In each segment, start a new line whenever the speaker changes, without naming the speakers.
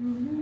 Mm-hmm.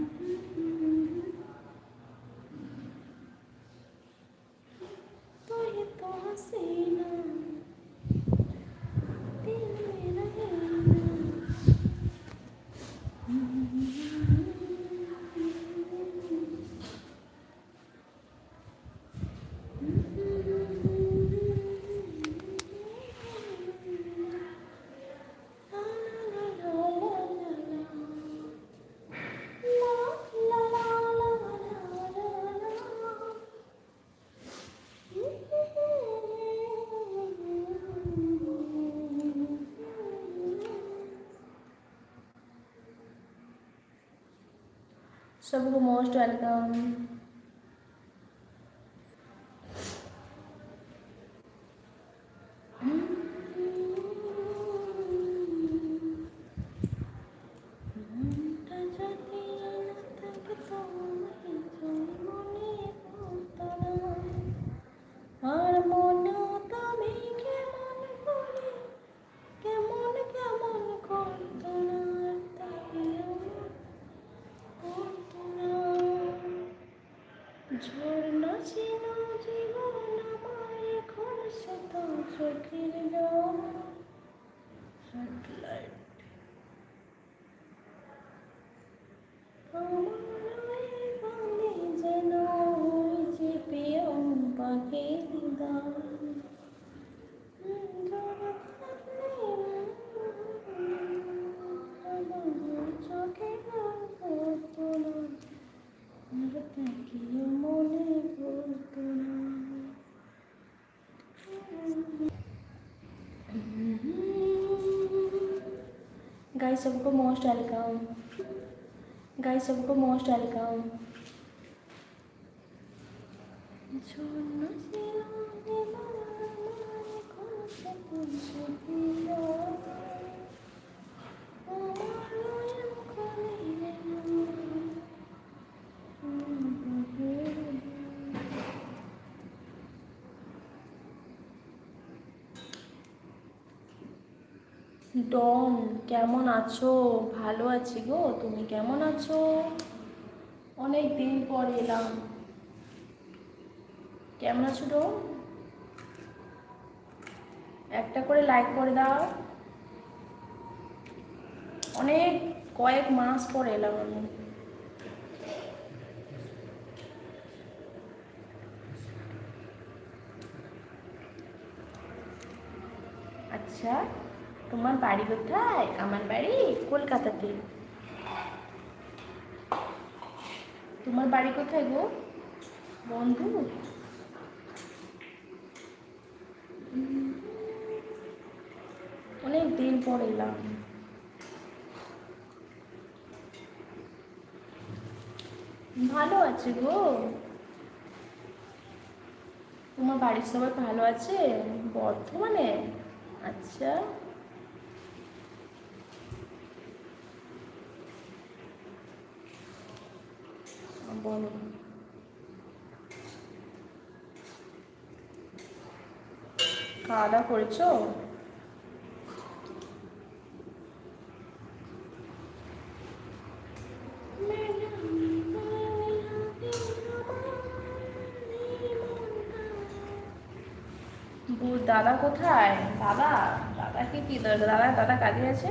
सबको most welcome. Guys सबको most welcome. Guys सबको मोस्ट वेलकम। আছো? ভালো আছি গো। তুমি কেমন আছো? অনেক দিন পর এলাম। কেমন আছো তো? একটা করে লাইক করে দাও। অনেক কয়েক মাস পর এলাম আমি। আচ্ছা। তোমার বাড়ি কোথায়? আমার বাড়ি কলকাতাতে তোমার বাড়ি কোথায় গো? বন্ধু? অনেক দিন পর এলাম। ভালো আছে গো। তোমার বাড়ির সবাই ভালো আছে? বর্ধমানে? আচ্ছা। বলো খাওয়া দাওয়া করেছ? দাদা কোথায়? দাদা? দাদাকে কি দরকার দাদা দাদা কাজে আছে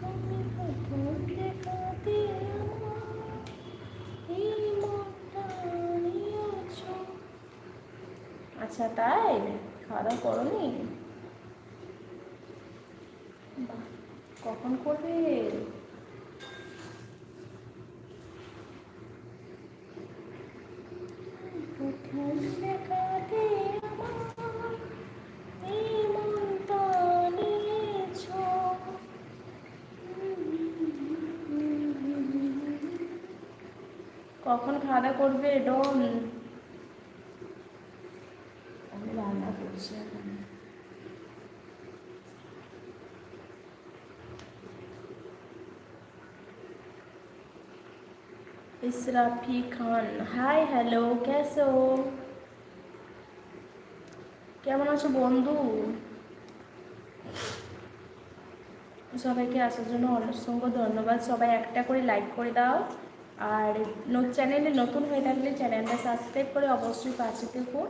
তুমি প্রথম দেখাতে আমার এই মনটা নিয়েছ। আচ্ছা তাই খাওয়া দাওয়া করনি বাহ, কখন করবে প্রথম দেখাতে আমার এই মনটা নিয়েছ। কখন খাওয়া দাওয়া করবে ডন আমি রান্না করছি এখন इसराफी खान হাই হ্যালো कैसे हो কেমন আছো বন্ধু সবাইকে আসার জন্য অসংখ্য ধন্যবাদ সবাই একটা করে লাইক করে দাও আর চ্যানেলে নতুন হয়ে থাকলে চ্যানেলটা সাবস্ক্রাইব করে অবশ্যই পাশে থেকো।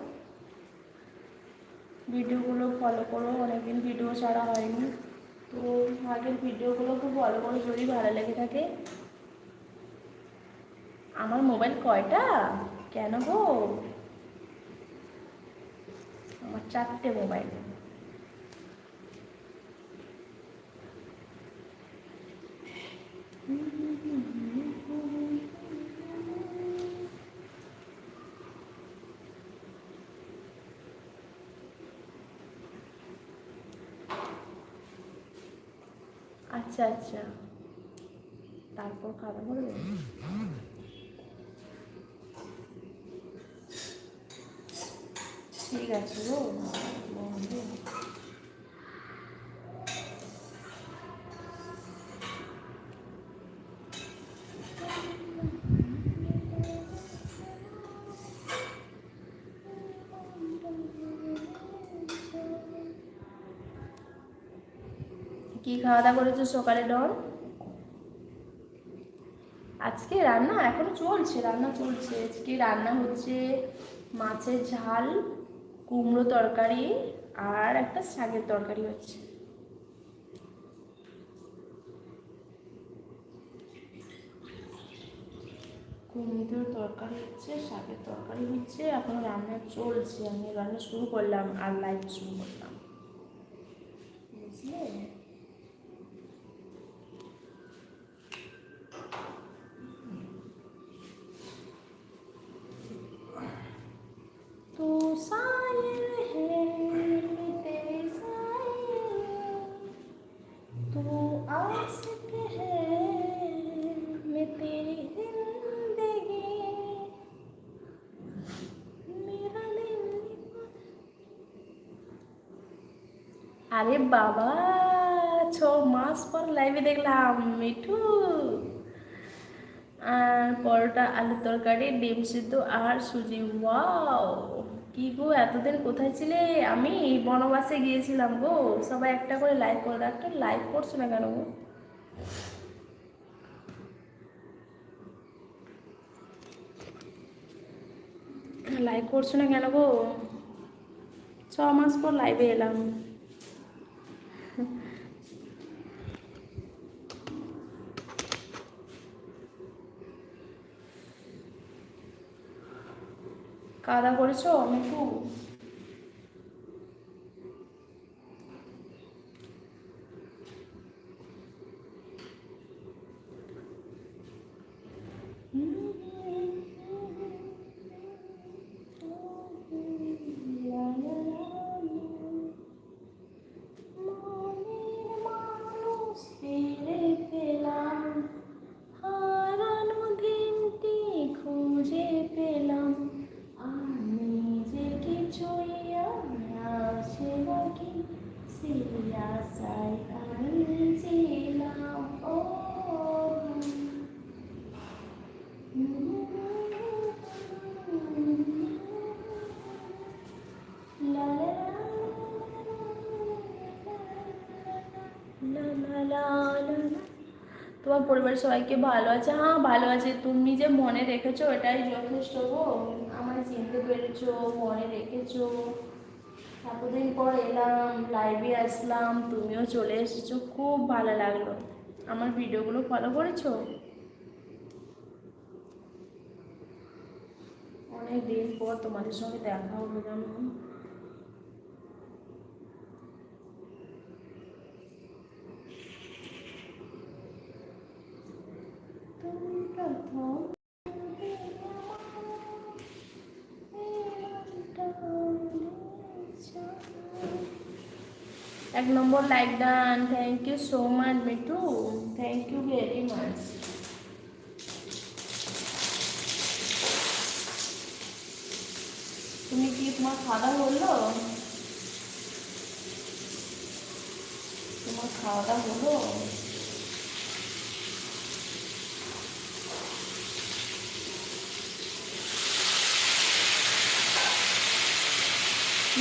ভিডিওগুলো ফলো করো, অনেকদিন ভিডিও ছাড়া হয়নি। তো আগের ভিডিওগুলো খুব ভালো করে যদি ভালো লেগে থাকে, আমার মোবাইল কয়টা? কেন গো? আমার চারটে মোবাইল আচ্ছা আচ্ছা তারপর খাওয়া করবে ঠিক আছে গো বন্ধু। কি খাওয়া দাওয়া করেছ সকালে, ডন? আজকে রান্না এখনও চলছে, রান্না চলছে। আজকে রান্না হচ্ছে মাছের ঝাল, কুমড়ো তরকারি আর একটা শাকের তরকারি হচ্ছে। কুমড়োর তরকারি হচ্ছে, শাকের তরকারি হচ্ছে, এখন রান্না চলছে। আমি রান্না শুরু করলাম আর লাইভ শুরু করলাম। বুঝলে? আরে বাবা, ছ মাস পর লাইভে দেখলাম, মিঠু। আর পরোটা আলু তরকারি, ডিম সিদ্ধ আর সুজি। ওয়াও, কি গো, এতদিন কোথায় ছিলে? আমি বনবাসে গিয়েছিলাম গো। সবাই একটা করে লাইভ করে একটা লাইভ করছ না কেন গো? লাইভ করছ না কেন গো? ছ মাস পর লাইভে এলাম। কাদা করেছ? মিঠু পরিবারের সবাইকে ভালো আছে। হ্যাঁ ভালো আছে। তুমি যে মনে রেখেছো, এটাই যথেষ্ট গো। আমার চিনতে পেরেছ, মনে রেখেছো। এতদিন পর এলাম লাইভে আসলাম, তুমিও চলে এসেছ। খুব ভালো লাগল। আমার ভিডিওগুলো ফলো করেছ? অনেক দিন পর তোমাদের সঙ্গে দেখা হলো জানো। এক নম্বর like done. Thank you so much Mithu. Thank you very much তুমি কি তোমার খাওয়া হলো? তোমার খাওয়া হলো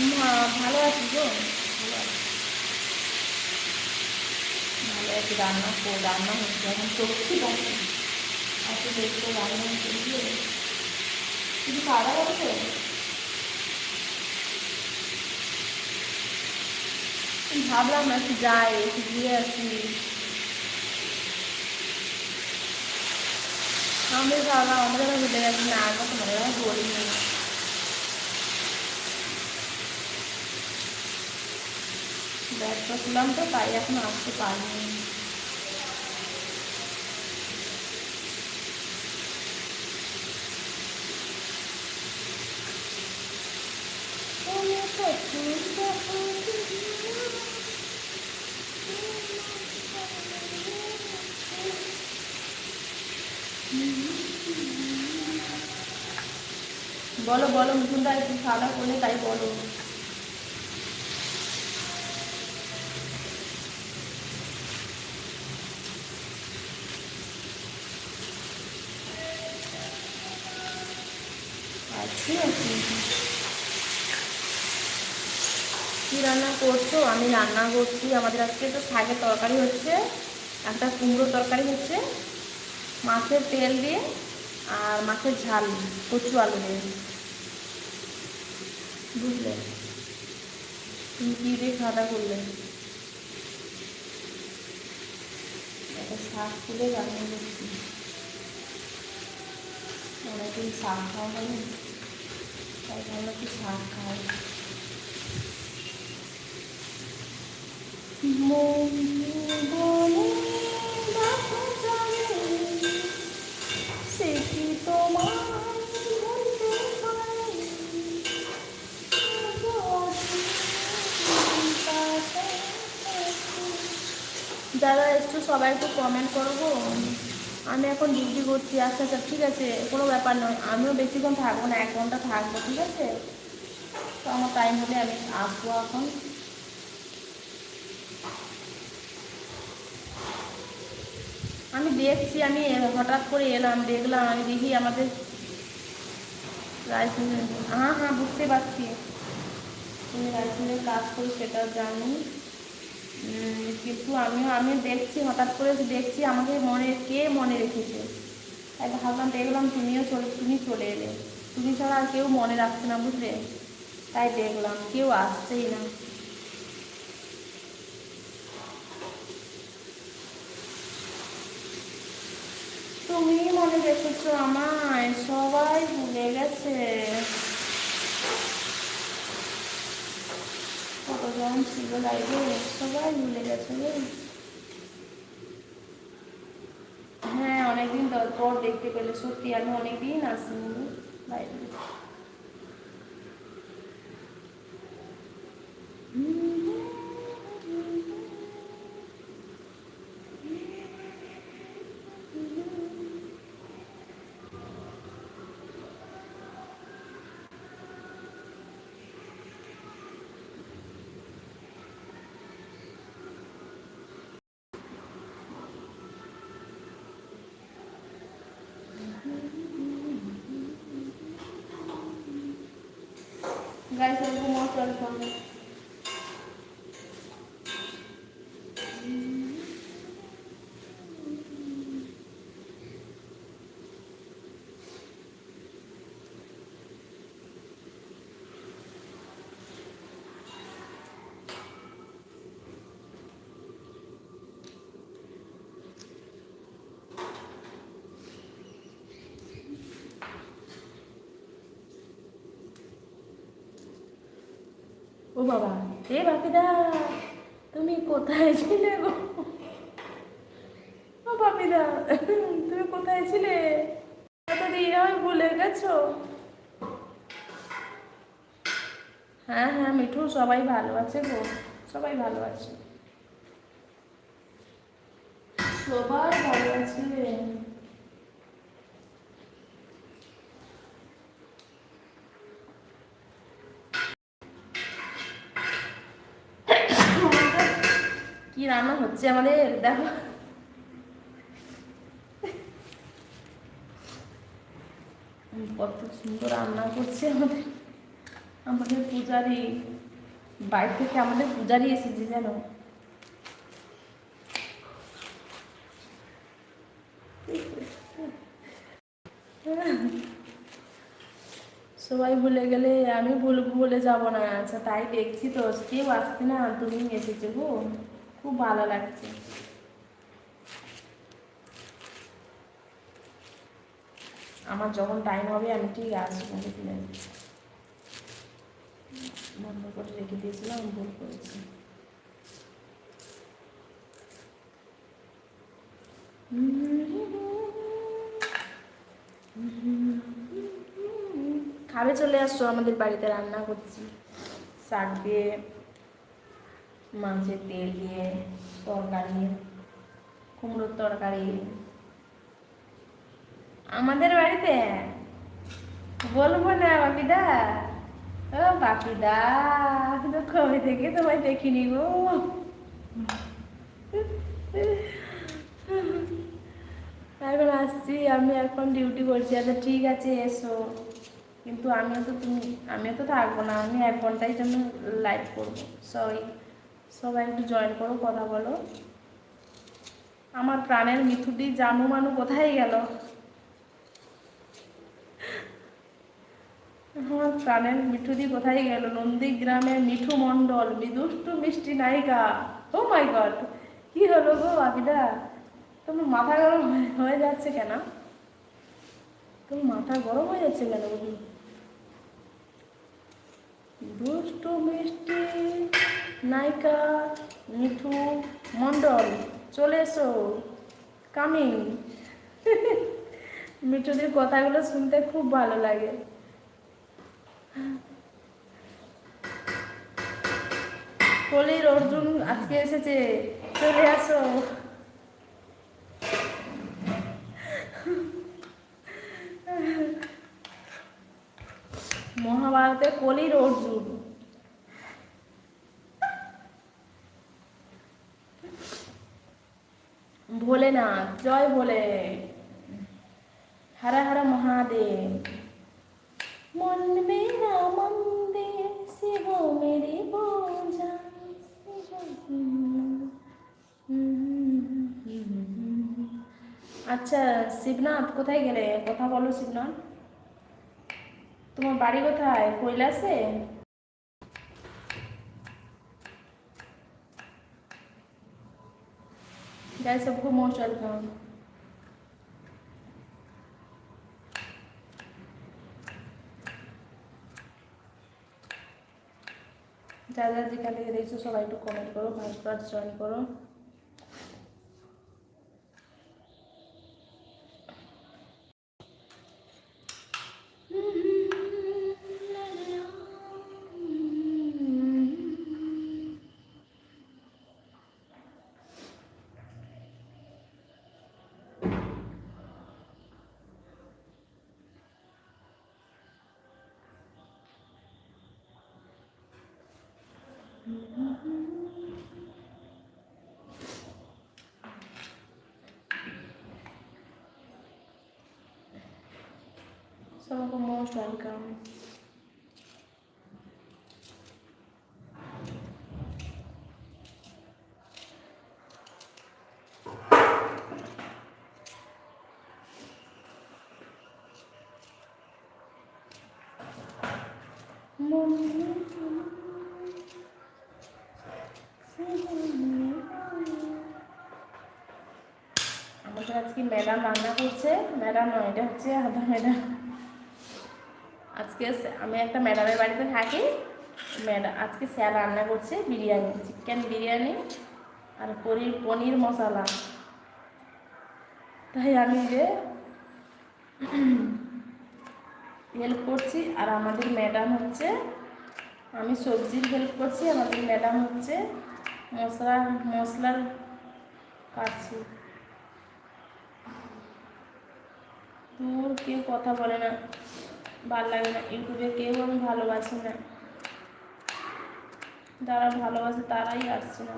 না ভালো আছি গো ভালো আছি রান্না কো রান্না হচ্ছে এখন সত্যি বাকি এত দেখতে রান্না করবে কিছু খাওয়া দাওয়া ভাবলাম না একটু যাই একটু ঘুরে আসি আমি ভাবলাম আমাদের ভুলে গেছি না আর মতো মনে হয় বলিনি ব্যাগটা তুলাম তো, তাই এখন আসতে পারিনি। বলো বলো, মুকুন্দা, একটু দাওয়া করলে তাই বলো আছি আছি কি রান্না করছ, আমি রান্না করছি। আমাদের আজকে তো শাকের তরকারি হচ্ছে, একটা কুমড়ো তরকারি হচ্ছে, মাছের তেল দিয়ে আর মাছের ঝাল, কচু আলু দিয়ে। বুঝলে? তুমি কী দিয়ে খাওয়া করলে? শাক তুলে রান্না করছি। অনেকদিন শাক খাওয়া হয়নি, তাই ভাবলাম কি শাক খাওয়া মন বলে দেখো জানে, সে কি তোমায় বলতে পারে? যারা একটু সবাই একটু কমেন্ট করব আমি এখন ডিউটি করছি আচ্ছা আচ্ছা ঠিক আছে, কোনো ব্যাপার নয়। আমিও বেশিক্ষণ থাকব না, এক ঘণ্টা থাকব, ঠিক আছে? তো আমার টাইম হলে আমি আসব এখন। আমি দেখছি, আমি হঠাৎ করে এলাম, দেখলাম, আমি দেখি আমাদের হ্যাঁ হ্যাঁ বুঝতে পারছি। তুমি রাইসমিলের কাজ করি, সেটা জানি। কিন্তু আমিও, আমি দেখছি, হঠাৎ করে দেখছি আমাকে মনে, কে মনে রেখেছে? তাই ভাবলাম, দেখলাম তুমিও চলে, তুমি চলে এলে। তুমি ছাড়া আর কেউ মনে রাখছে না, বুঝলে? তাই দেখলাম, কেউ আসছেই না। তুমি মনে রেখেছো আমায়, সবাই ভুলে গেছে। কতজন ছিল লাইভে সবাই ভুলে গেছে রে। হ্যাঁ অনেকদিন পর দেখতে পেলে সত্যি আমি অনেকদিন আসিনি লাইভে গাইস এরকম মোট চল ও বাবা, এ বাপিদা, তুমি কোথায় ছিলে গো? ও বাপিদা, তুমি কোথায় ছিলে? এতদিন আমি ভুলে গেছো? হ্যাঁ হ্যাঁ মিঠু, সবাই ভালো আছে গো, সবাই ভালো আছে। সবাই ভালো আছে। কি রান্না হচ্ছে আমাদের? দেখো। কত সুন্দর রান্না করছে আমাদের। আমাদের পূজারি। বাইরে থেকে আমাদের পূজারি এসেছে যেন সবাই ভুলে গেলে আমি ভুলবো বলে যাব না। আচ্ছা তাই দেখছি তো। কেউ আসছি না। তুমি এসেছ গো। খুব ভালো লাগছে। আমার যখন টাইম হবে, আমি ঠিক আসব বুঝলে বন্ধ করে রেখে দিয়েছিলাম, ভুল করেছি। খাবে চলে আসছো, আমাদের বাড়িতে রান্না করছি। শাক দিয়ে মাছের তেল দিয়ে তরকারি, কুমড়োর তরকারি। আমাদের বাড়িতে বলব না, বাপিদা। ও বাপিদা কিন্তু কবে থেকে তোমায় দেখিনি গো? এখন আসছি, আমি এখন ডিউটি করছি। আচ্ছা ঠিক আছে, এসো। কিন্তু আমিও তো তুমি, আমিও তো থাকব না। আমি এক ঘন্টায় জন্য লাইভ করব। সরি সবাই একটু জয়েন করো, কথা বলো। আমার প্রাণের মিথুটি জানু মানু কোথায় গেল? আমার প্রাণের মিঠুদি কোথায় গেল? নন্দীগ্রামের মিঠু মণ্ডল, বিদুষ্টু মিষ্টি নায়িকা। ও মাই গড কি হলো গো আবিদা তোমার মাথা গরম হয়ে- যাচ্ছে কেন? তোমার মাথা গরম হয়ে যাচ্ছে কেন বলি দুষ্টু মিষ্টি নায়িকা মিঠু মণ্ডল, চলে এসো। কামিং মিঠুদের কথাগুলো শুনতে খুব ভালো লাগে। কলির অর্জুন আজকে এসেছে। চলে আসো। মহাভারতে কলির অর্জুন। ভোলেনাথ, জয় ভোলে হর হর মহাদেব। মন মেরা মন্দির শিব মেরি আচ্ছা শিবনাথ, কোথায় গেলে? কথা বলো শিবনাথ। তোমার বাড়ি কোথায় কৈলাসে गाइस सबको मोस्ट वेलकम যা যা যেখান থেকে দেখছো সবাই একটু কমেন্ট করো ভাইস পার্ট জয়েন করো ওয়েলকাম আমাদের আজকে ম্যাডাম রান্না করছে। ম্যাডাম নয় এটা হচ্ছে আধা ম্যাডাম। আজকে আমি একটা ম্যাডামের বাড়িতে থাকি। ম্যাডাম আজকে স্যার রান্না করছে বিরিয়ানি, চিকেন বিরিয়ানি আর পনির পনির মশলা। তাই আমি যে হেল্প করছি। আর আমাদের ম্যাডাম হচ্ছে, আমি সবজির হেল্প করছি। আমাদের ম্যাডাম হচ্ছে মশলা, মশলার কাটছি। তোর কেউ কথা বলে না। ভালো লাগে না। ইউটিউবে কেউ আমি ভালোবাসি না। যারা ভালোবাসে তারাই আসছে না।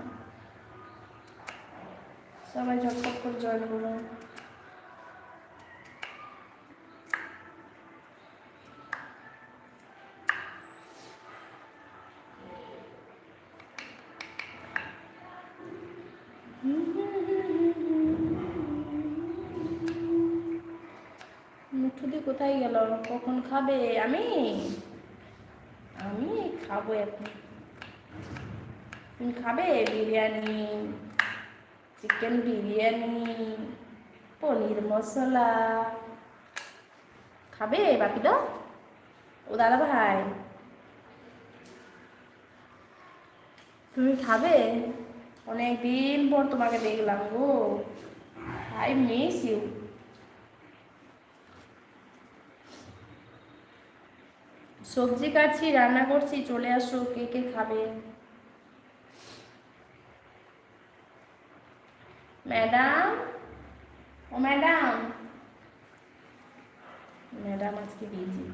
সবাই ঝটপট করে জয়েন করুন মিঠুদি কোথায় গেল কখন খাবে? আমি? আমি খাব এখন। তুমি খাবে? বিরিয়ানি চিকেন বিরিয়ানি, পনির মশলা। খাবে বাপিদা? ও দাদা ভাই তুমি খাবে? অনেক দিন পর তোমাকে দেখলাম গো। আই মিস ইউ সবজি কাটছি, রান্না করছি, চলে আসো, কে কে খাবে? ম্যাডাম? ও ম্যাডাম? ম্যাডাম আজকে বিজি।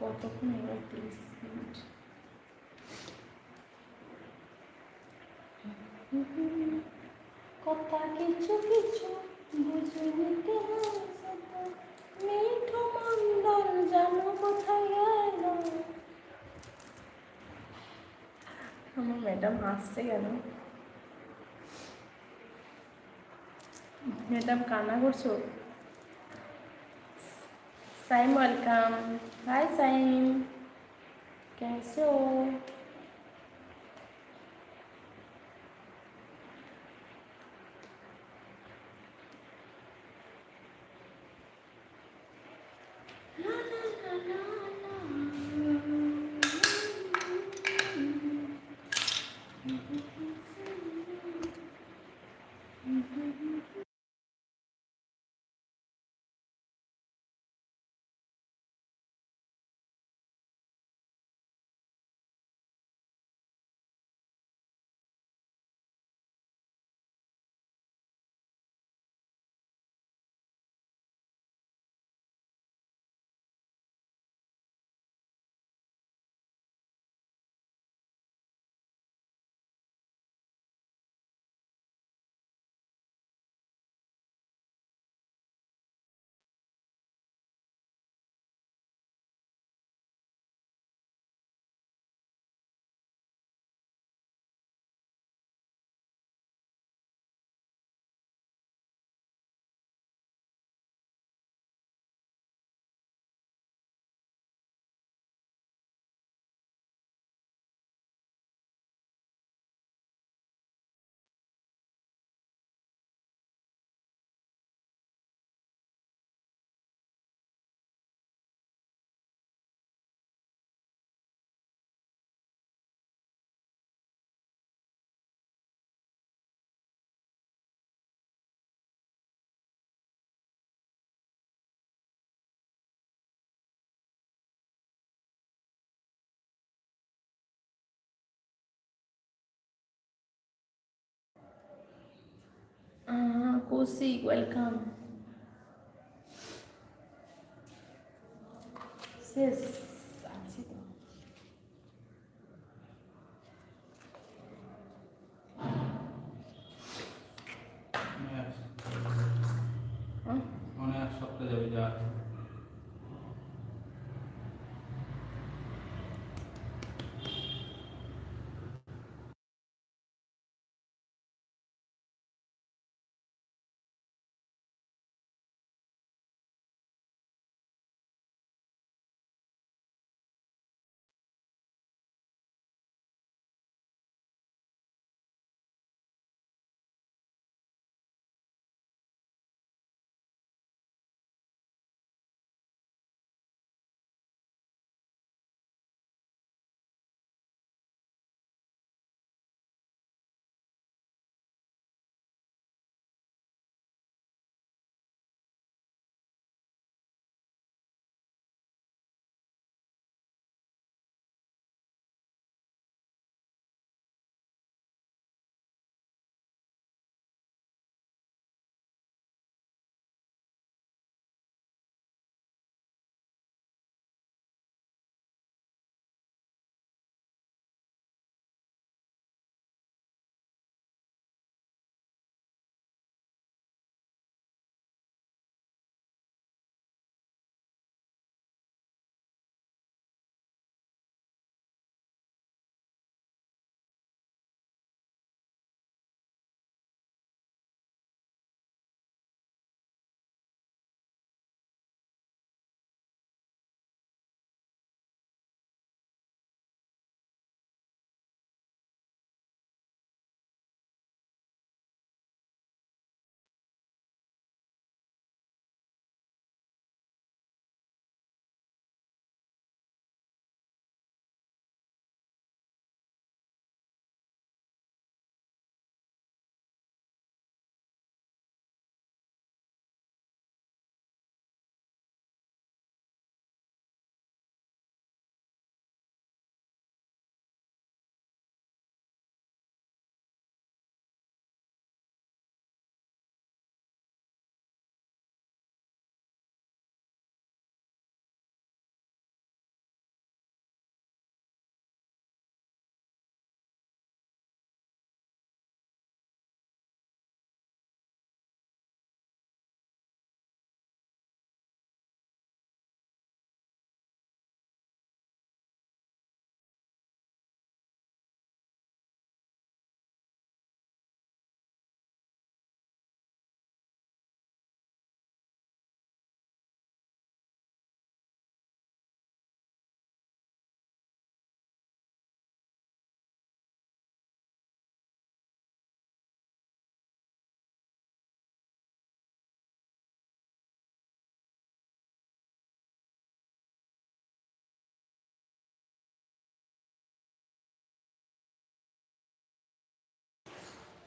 কতক্ষণ এবার তিরিশ মিনিট? কথা কিছু কিছু বুঝে নিতে মিঠো মন্ডল জানো কোথায় গেল আমার ম্যাডাম হাসছে কেন ম্যাডাম কান্না করছো साइम वेलकम हाय साइम कैसे हो Kosi, welcome. শেষ আছি তো
এক সপ্তাহ যাবে যা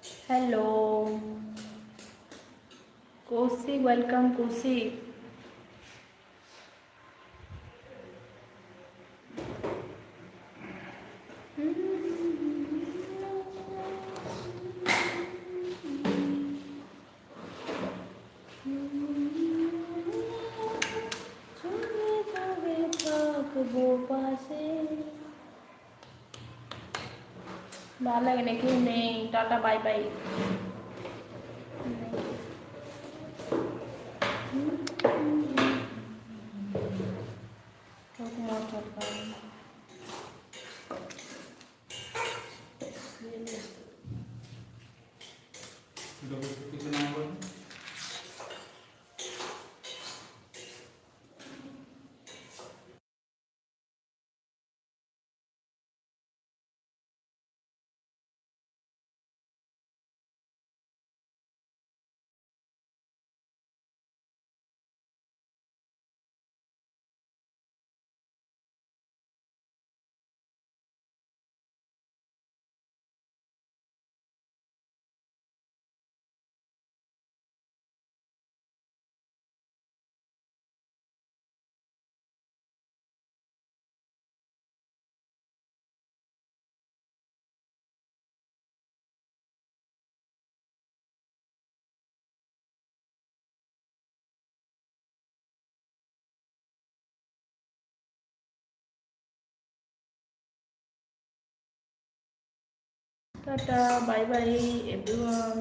আছে
হ্যালো কৌশিক ওয়েলকাম ভালো লাগে না কেউ নেই
tata bye bye.
Tata bye bye everyone